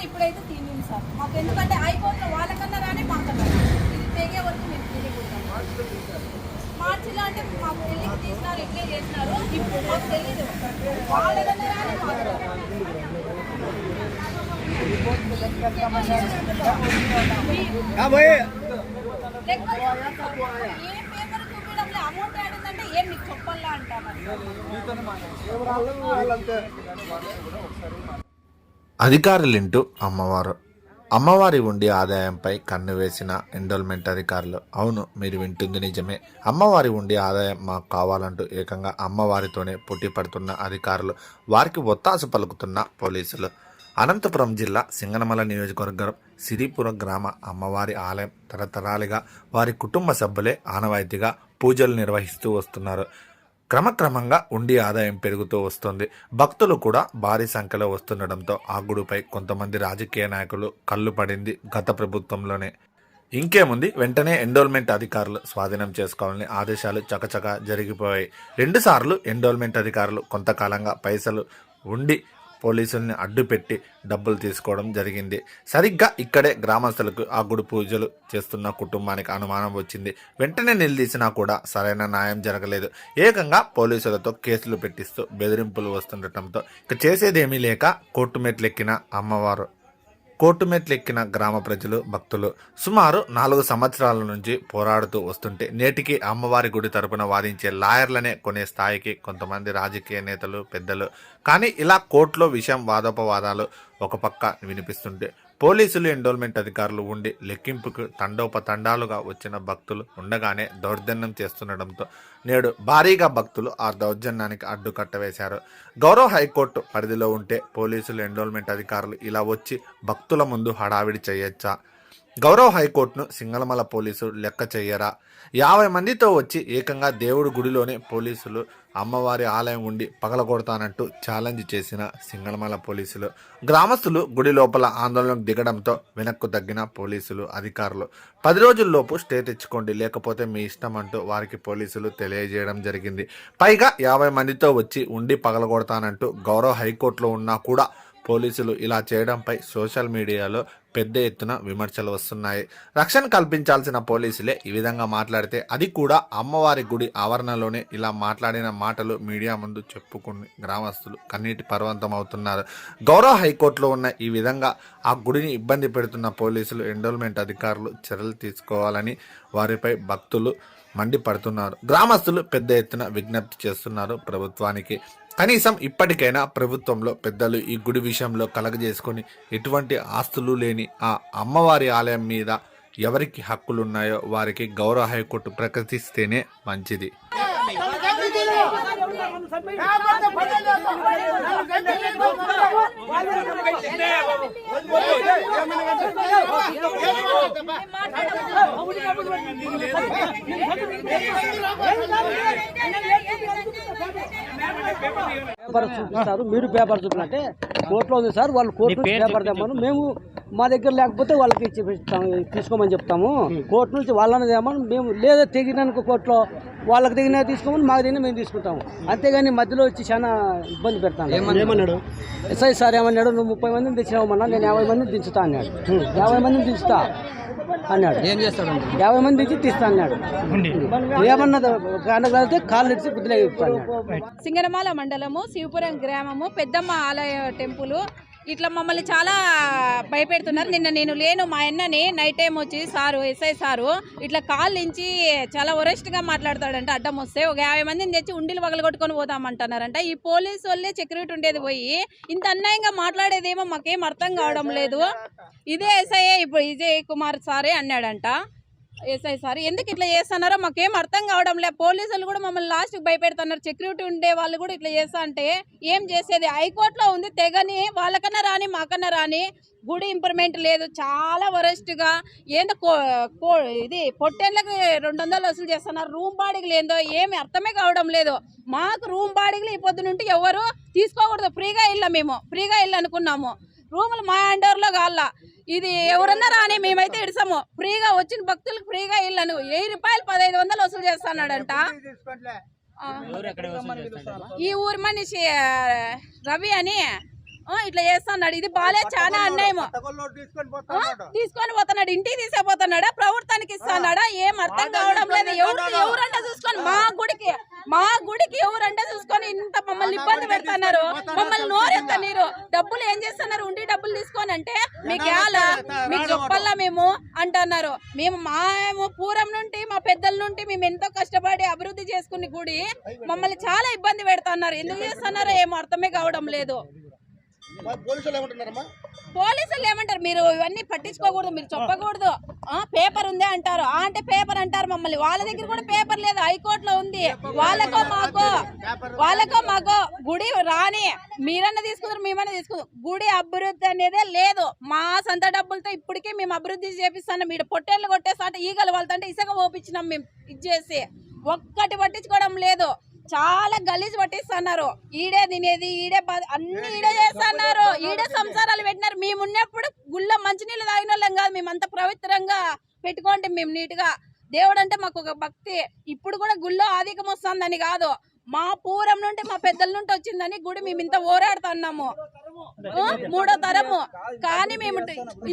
Sir ఇప్పుడైతే తినింది sir. మాకు ఎందుకంటే హైకోర్టులో వాళ్ళకన్నా రాని మాకన్నా రాని. ఇది తెగే వరకు మేము తెలియకూడదు మార్చిలో అంటే మాకు పెళ్ళికి తీసినారు ఇట్లే చేసినారు. ఇప్పుడు మాకు తెలియదు వాళ్ళకన్నా రాని మాకు. ఏ పేపర్ చూపించడంలో అమౌంట్ ఆడిందంటే ఏం మీకు చెప్పాలా అంటారు? అధికారులింటూ అమ్మవారు. అమ్మవారి ఉండి ఆదాయంపై కన్ను వేసిన ఎండోల్మెంట్ అధికారులు అవును మీరు వింటుంది నిజమే. అమ్మవారి ఉండి ఆదాయం మాకు కావాలంటూ ఏకంగా అమ్మవారితోనే పోటీ పడుతున్న అధికారులు వారికి ఒత్తాసు పలుకుతున్న పోలీసులు. అనంతపురం జిల్లా సింగనమల నియోజకవర్గం సిరిపురం గ్రామ అమ్మవారి ఆలయం తరతరాలుగా వారి కుటుంబ సభ్యులే ఆనవాయితీగా పూజలు నిర్వహిస్తూ వస్తున్నారు. క్రమక్రమంగా ఉండి ఆదాయం పెరుగుతూ వస్తుంది. భక్తులు కూడా భారీ సంఖ్యలో వస్తుండడంతో ఆ గుడిపై కొంతమంది రాజకీయ నాయకులు కళ్ళు పడింది గత ప్రభుత్వంలోనే. ఇంకేముంది? వెంటనే ఎండోల్మెంట్ అధికారులు స్వాధీనం చేసుకోవాలని ఆదేశాలు చకచక జరిగిపోయాయి. రెండుసార్లు ఎండోల్మెంట్ అధికారులు కొంతకాలంగా పైసలు ఉండి పోలీసుల్ని అడ్డుపెట్టి డబ్బులు తీసుకోవడం జరిగింది. సరిగ్గా ఇక్కడే గ్రామస్తులకు ఆ గుడి పూజలు చేస్తున్న కుటుంబానికి అనుమానం వచ్చింది. వెంటనే నిలదీసినా కూడా సరైన న్యాయం జరగలేదు. ఏకంగా పోలీసులతో కేసులు పెట్టిస్తూ బెదిరింపులు వస్తుండటంతో ఇక చేసేదేమీ లేక కోర్టు మెట్లెక్కిన అమ్మవారు కోర్టు మెట్లెక్కిన గ్రామ ప్రజలు భక్తులు సుమారు నాలుగు సంవత్సరాల నుంచి పోరాడుతూ వస్తుంటే నేటికి అమ్మవారి గుడి తరపున వాదించే లాయర్లనే కొనే స్థాయికి కొంతమంది రాజకీయ నేతలు పెద్దలు. కానీ ఇలా కోర్టులో విషయం వాదోపవాదాలు ఒక పక్క వినిపిస్తుంటే పోలీసులు ఎండోల్మెంట్ అధికారులు ఉండి లెక్కింపుకు తండోపతండాలుగా వచ్చిన భక్తులు ఉండగానే దౌర్జన్యం చేస్తుండటంతో నేడు భారీగా భక్తులు ఆ దౌర్జన్యానికి అడ్డుకట్ట వేశారు గౌరవ హైకోర్టు పరిధిలో ఉంటే పోలీసులు ఎండోల్మెంట్ అధికారులు ఇలా వచ్చి భక్తుల ముందు హడావిడి చేయొచ్చా? గౌరవ హైకోర్టును సింగళమల పోలీసులు లెక్క చేయరా? యాభై మందితో వచ్చి ఏకంగా దేవుడి గుడిలోనే పోలీసులు అమ్మవారి ఆలయం ఉండి పగలగొడతానంటూ ఛాలెంజ్ చేసిన సింగళమల పోలీసులు. గ్రామస్తులు గుడి లోపల ఆందోళనకు దిగడంతో వెనక్కు తగ్గిన పోలీసులు అధికారులు. పది రోజుల్లోపు స్టే తెచ్చుకోండి లేకపోతే మీ ఇష్టం అంటూ వారికి పోలీసులు తెలియజేయడం జరిగింది. పైగా యాభై మందితో వచ్చి ఉండి పగలగొడతానంటూ గౌరవ హైకోర్టులో ఉన్నా కూడా పోలీసులు ఇలా చేయడంపై సోషల్ మీడియాలో పెద్ద ఎత్తున విమర్శలు వస్తున్నాయి. రక్షణ కల్పించాల్సిన పోలీసులే ఈ విధంగా మాట్లాడితే అది కూడా అమ్మవారి గుడి ఆవరణలోనే ఇలా మాట్లాడిన మాటలు మీడియా ముందు చెప్పుకుని గ్రామస్తులు కన్నీటి పర్వంతం అవుతున్నారు. గౌరవ హైకోర్టులో ఉన్న ఈ విధంగా ఆ గుడిని ఇబ్బంది పెడుతున్న పోలీసులు ఎండోల్మెంట్ అధికారులు చర్యలు తీసుకోవాలని వారిపై భక్తులు మండిపడుతున్నారు. గ్రామస్తులు పెద్ద ఎత్తున విజ్ఞప్తి చేస్తున్నారు ప్రభుత్వానికి. కనీసం ఇప్పటికైనా ప్రభుత్వంలో పెద్దలు ఈ గుడి విషయంలో కలగజేసుకొని ఎటువంటి ఆస్తులు లేని ఆ అమ్మవారి ఆలయం మీద ఎవరికి హక్కులున్నాయో వారికి గౌరవ హైకోర్టు ప్రకటిస్తేనే మంచిది. పేపర్ చూపిస్తారు. మీరు పేపర్ చూపినట్టే కోర్టులో ఉంది సార్ వాళ్ళు కోర్టు పేపర్ తెమ్మను. మేము మా దగ్గర లేకపోతే వాళ్ళకి చూపిస్తాం తీసుకోమని చెప్తాము. కోర్టు నుంచి వాళ్ళని తెమ్మని మేము లేదా తెగినానికి కోర్టులో వాళ్ళకి తెగిన తీసుకోమని మాకు తెగిన మేము తీసుకుంటాము. అంతేగాని మధ్యలో వచ్చి చాలా ఇబ్బంది పెడతాను. ఏమన్నాడు? ఎస్ఐ సార్ ఏమన్నాడు? నువ్వు ముప్పై మందిని తెచ్చినావమ్మన్నా నేను యాభై మందిని దించుతా అన్నాడు. యాభై మందిని దించుతా అన్నాడు. ఏం చేస్తాడు యాభై మంది తెచ్చి తీస్తా అన్నాడు. ఏమన్నా కానగలిగితే కాళ్ళు ఇచ్చి బుద్ధిలో సింగనమాల మండలము శివపురం గ్రామము పెద్దమ్మ ఆలయ టెంపుల్ ఇట్లా మమ్మల్ని చాలా భయపెడుతున్నారు. నిన్న నేను లేను మా అన్నని నైట్ టైం వచ్చి సారు ఎస్ఐ సారు ఇట్లా కాల్ నుంచి చాలా ఒరెస్ట్గా మాట్లాడతాడంట. అడ్డం వస్తే ఒక యాభై మందిని తెచ్చి ఉండిలు పగలగొట్టుకొని పోదామంటున్నారంట. ఈ పోలీసు వాళ్ళే సెక్యూరిటీ ఉండేది పోయి ఇంత అన్యాయంగా మాట్లాడేదేమో మాకేం అర్థం కావడం లేదు. ఇదే ఎస్ఐ ఇప్పుడు విజయ్ కుమార్ సారే అన్నాడంట. SI sir. ఎందుకు ఇట్లా చేస్తున్నారో మాకేం అర్థం కావడం లే. పోలీసులు కూడా మమ్మల్ని లాస్ట్కి భయపెడుతున్నారు. సెక్యూరిటీ ఉండే వాళ్ళు కూడా ఇట్లా చేస్తా అంటే ఏం చేసేది? హైకోర్టులో ఉంది తెగని వాళ్ళకన్నా రాని మాకన్నా రాని గుడి ఇంప్రూవ్మెంట్ లేదు. చాలా వరస్ట్గా ఏందో కో కో ఇది పొట్టేళ్ళకి రెండు వందలు వసూలు చేస్తున్నారు. రూమ్ బాడీకి లేదో ఏమి అర్థమే కావడం లేదు. మాకు రూమ్ బాడీకి ఈ పొద్దునుంటే ఎవరు తీసుకోకూడదు. ఫ్రీగా వెళ్ళాం మేము. ఫ్రీగా వెళ్ళనుకున్నాము అనుకున్నాము. రూములు మా అండర్లో కావాలా ఇది ఎవరన్నా రాని మేమైతే ఇడసాము. ఫ్రీగా వచ్చిన భక్తులకు ఫ్రీగా ఇల్లను వెయ్యి రూపాయలు పదహైదు వందలు వసూలు చేస్తున్నాడంట. ఆ. ఈ ఊరి మనిషి రవి అని ఇట్లా చేస్తున్నాడు. ఇది బాలే చాలా అన్యాయము. ఆ, తీసుకొని పోతున్నాడు. ఇంటికి తీసుకుపోతున్నాడా ప్రభుత్వానికి ఇస్తున్నాడా? ఏం అర్థం కావడం లేదు. ఎవరు ఎవరంటే చూసుకొని? మా గుడికి మా గుడికి ఎవరంటే చూసుకొని ఇంత మమ్మల్ని ఇబ్బంది పెడుతున్నారు? మమ్మల్ని నోరెత్తనీరు. డబ్బులు ఏం చేస్తున్నారు? ఉండి డబ్బులు తీసుకొని అంటే మీకు ఎలా మీకు చెప్పాలా మేము అంటున్నారు. మేము మేము పూర్వం నుండి మా పెద్దల నుండి మేము ఎంతో కష్టపడి అభివృద్ధి చేసుకుని గుడి మమ్మల్ని చాలా ఇబ్బంది పెడుతున్నారు. ఎందుకు చేస్తున్నారో ఏమో అర్థమే కావడం లేదు. పోలీసులు ఏమంటున్నారమ్మా? పోలీసులు ఏమంటారు? మీరు ఇవన్నీ పట్టించుకోకూడదు మీరు చెప్పకూడదు. ఆ పేపర్ ఉందే అంటారు. అంటే పేపర్ అంటారు మమ్మల్ని. వాళ్ళ దగ్గర కూడా పేపర్ లేదు. హైకోర్టులో ఉంది. వాళ్ళకో మాకో వాళ్ళకో మాకో గుడి రాని మీరన్నా తీసుకుందరు మేమన్నా తీసుకుందాం గుడి అభివృద్ధి అనేదే లేదు. మా సొంత డబ్బులతో ఇప్పటికే మేము అభివృద్ధి చేపిస్తాను మీరు పొట్టేళ్ళు కొట్టేస్తా అంటే ఈగలు వాళ్ళతో ఇసుక పోపించినాం మేము. ఇచ్చేసి ఒక్కటి పట్టించుకోవడం లేదు. చాలా గలీజ్ పట్టిస్తున్నారు. ఈడే తినేది ఈడే అన్ని ఈడే చేస్తున్నారు ఈడే సంసారాలు పెట్టినారు. మేము ఉన్నప్పుడు గుళ్ళో మంచినీళ్ళు తాగిన వాళ్ళం కాదు. మేము అంత పవిత్రంగా పెట్టుకోండి మేము నీట్గా. దేవుడు అంటే మాకు ఒక భక్తి. ఇప్పుడు కూడా గుళ్ళో ఆధికం వస్తుందని కాదు. మా పూర్వం నుండి మా పెద్దల నుండి వచ్చిందని గుడి మేము ఇంత ఓరాడుతున్నాము. ఆ, మూడో తరము. కానీ మేము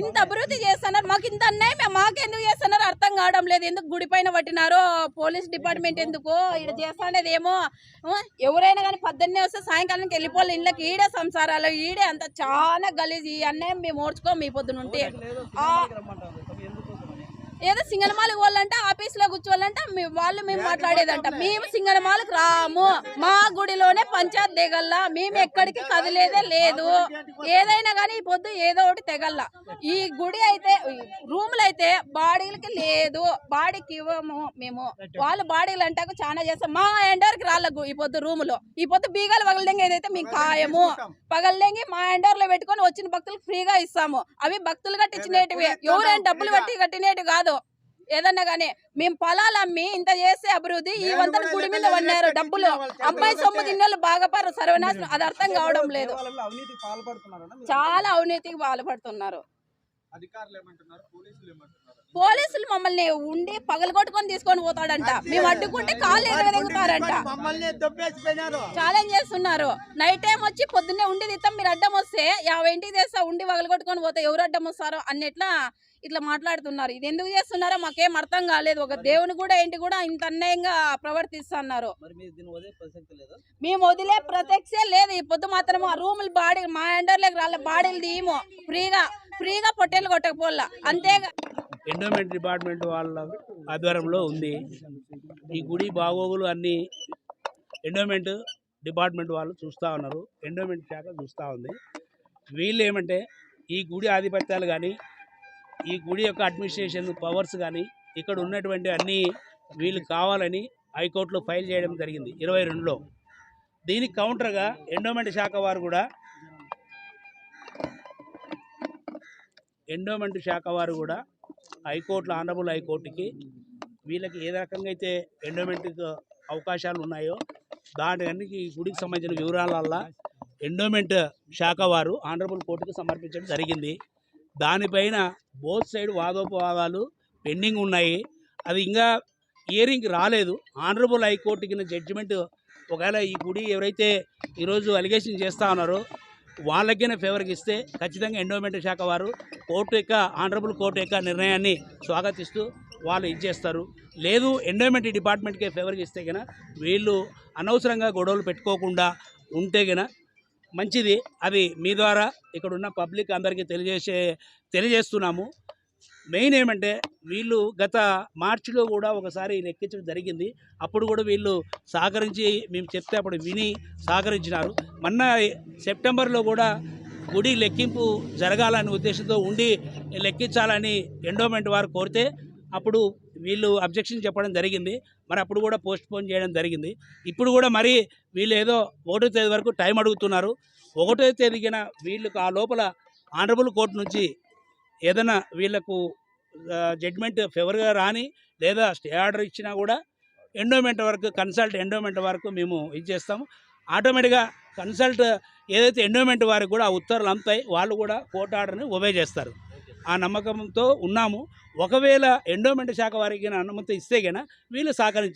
ఇంత అభివృద్ధి చేస్తున్నారు. మాకు ఇంత అన్యాయం మాకెందుకు చేస్తున్నారు? అర్థం కావడం లేదు. ఎందుకు గుడి పైన పట్టినారో? పోలీస్ డిపార్ట్మెంట్ ఎందుకు? ఇక్కడ చేస్తానేది ఏమో ఎవరైనా కానీ పొద్దున్నే వస్తే సాయంకాలానికి వెళ్ళిపోవాలి. ఇళ్ళకి ఈడే సంసారాలు. ఈడే అంత చాలా గలీజ్. ఈ అన్యాయం మేము ఓడ్చుకోము ఈ పొద్దునుంటే ఉంటే. ఏదో సింగనమాలకు వాళ్ళంటే ఆఫీస్లో కూర్చోవాలంటే వాళ్ళు మేము మాట్లాడేదంట. మేము సింగనమాలకు రాము. మా గుడిలోనే పంచాయత్ దిగల్లా. మేము ఎక్కడికి కదిలేదే లేదు. ఏదైనా కానీ ఈ పొద్దు ఏదో ఒకటి తెగల్లా. ఈ గుడి అయితే రూములు అయితే బాడీలకి లేదు. బాడీకి ఇవ్వము మేము. వాళ్ళు బాడీలు అంటాకు చాలా చేస్తాం. మా ఎండర్కి రాళ్ళ గు- ఈ పొద్దు రూములో. ఈ పొద్దు బీగాలు పగలదెంగి ఏదైతే మేము ఖాయము పగలదెంగి మా ఎండర్లో పెట్టుకొని వచ్చిన భక్తులకు ఫ్రీగా ఇస్తాము. అవి భక్తులు కట్టించినటివి. ఎవరైనా డబ్బులు కట్టి కట్టినట్టు కాదు. ఏదన్నా కానీ మేము పొలాలు అమ్మి ఇంత చేసే అభివృద్ధి ఈ వంతన గుడి మీద పడినారు డబ్బులు. అమ్మాయి సొమ్ము తిన్నోళ్ళు బాగా పారు సర్వనాశనం అది అర్థం కావడం లేదు. చాలా అవినీతికి పాల్పడుతున్నారు. అధికారులు ఏమంటున్నారు? పోలీసులు మమ్మల్ని ఉండి పగలగొట్టుకొని తీసుకొని పోతాడంట. మేము అడ్డుకుంటే కాళ్ళు ఎగరగలుగుతారంట. ఛాలెంజ్ చేస్తున్నారు. నైట్ టైం వచ్చి పొద్దున్నే ఉండి తీస్తాం మీరు అడ్డం వస్తే యాభై ఇంటికి తెస్తా ఉండి పగలగొట్టుకొని పోతే ఎవరు అడ్డం వస్తారో అన్నట్లా ఇట్లా మాట్లాడుతున్నారు. ఇది ఎందుకు చేస్తున్నారో మాకేం అర్థం కాలేదు. ఒక దేవుని కూడా ఏంటి కూడా ఇంత అన్యాయంగా ప్రవర్తిస్తున్నారు. మేము వదిలే ప్రత్యక్షే లేదు. ఈ పొద్దు మాత్రం ఆ రూములు బాడీ మా ఎండర్లోకి రాలే బాడీలు తీయము. ఫ్రీగా ఫ్రీగా పొట్టేలు కొట్టకపోల్లా. అంతేగా. ఎండోమెంట్ డిపార్ట్మెంట్ వాళ్ళ ఆధ్వర్యంలో ఉంది. ఈ గుడి బాగోగులు అన్నీ ఎండోమెంట్ డిపార్ట్మెంట్ వాళ్ళు చూస్తూ ఉన్నారు. ఎండోమెంట్ శాఖ చూస్తూ ఉంది. వీళ్ళు ఏమంటే ఈ గుడి ఆధిపత్యాలు కానీ ఈ గుడి యొక్క అడ్మినిస్ట్రేషన్ పవర్స్ కానీ ఇక్కడ ఉన్నటువంటి అన్నీ వీళ్ళు కావాలని హైకోర్టులో ఫైల్ చేయడం జరిగింది ఇరవై రెండులో. దీనికి కౌంటర్గా ఎండోమెంట్ శాఖ వారు కూడా ఎండోమెంట్ శాఖ వారు కూడా హైకోర్టులో ఆనరబుల్ హైకోర్టుకి వీళ్ళకి ఏ రకంగా అయితే ఎండోమెంట్కి అవకాశాలు ఉన్నాయో దానికి ఈ గుడికి సంబంధించిన వివరాలల్లా ఎండోమెంట్ శాఖ వారు ఆనరబుల్ కోర్టుకి సమర్పించడం జరిగింది. దానిపైన బోత్ సైడ్ వాదోపవాదాలు పెండింగ్ ఉన్నాయి. అది ఇంకా హియరింగ్ రాలేదు. ఆనరబుల్ హైకోర్టు కింద జడ్జిమెంట్ ఒకవేళ ఈ గుడి ఎవరైతే ఈరోజు అలిగేషన్ చేస్తా ఉన్నారో వాళ్ళకైనా ఫేవర్కి ఇస్తే ఖచ్చితంగా ఎండోమెంట్ శాఖ వారు కోర్టు యొక్క ఆనరబుల్ కోర్టు యొక్క నిర్ణయాన్ని స్వాగతిస్తూ వాళ్ళు ఇచ్చేస్తారు లేదు ఎండోమెంట్ డిపార్ట్మెంట్కే ఫేవర్కి ఇస్తే కనుక వీళ్ళు అనవసరంగా గొడవలు పెట్టుకోకుండా ఉంటే గన మంచిది. అది మీ ద్వారా ఇక్కడున్న పబ్లిక్ అందరికీ తెలియజేసే తెలియజేస్తున్నాము. మెయిన్ ఏమంటే వీళ్ళు గత మార్చిలో కూడా ఒకసారి లెక్కించడం జరిగింది. అప్పుడు కూడా వీళ్ళు సహకరించి మేము చెప్తే అప్పుడు విని సహకరించినారు. మొన్న సెప్టెంబర్లో కూడా గుడి లెక్కింపు జరగాలనే ఉద్దేశంతో ఉండి లెక్కించాలని ఎండోమెంట్ వారు కోరితే అప్పుడు వీళ్ళు అబ్జెక్షన్ చెప్పడం జరిగింది. మరి అప్పుడు కూడా పోస్ట్ పోన్ చేయడం జరిగింది. ఇప్పుడు కూడా మరి వీళ్ళు ఏదో ఒకటో తేదీ వరకు టైం అడుగుతున్నారు. ఒకటో తేదీకిన వీళ్ళకు ఆ లోపల ఆనరబుల్ కోర్టు నుంచి ఏదైనా వీళ్ళకు జడ్మెంట్ ఫేవర్గా రాని లేదా స్టే ఆర్డర్ ఇచ్చినా కూడా ఎండోమెంట్ వరకు కన్సల్ట్ ఎండోమెంట్ వరకు మేము ఇది చేస్తాము. ఆటోమేటిక్గా కన్సల్ట్ ఏదైతే ఎండోమెంట్ వారికి కూడా ఆ ఉత్తర్వులు అందుతాయి వాళ్ళు కూడా కోర్టు ఆర్డర్ని ఒబే చేస్తారు. ఆ నమ్మకంతో ఉన్నాము. ఒకవేళ ఎండోమెంట్ శాఖ వారికి అనుమతి ఇస్తే కానీ వీళ్ళు సహకరించారు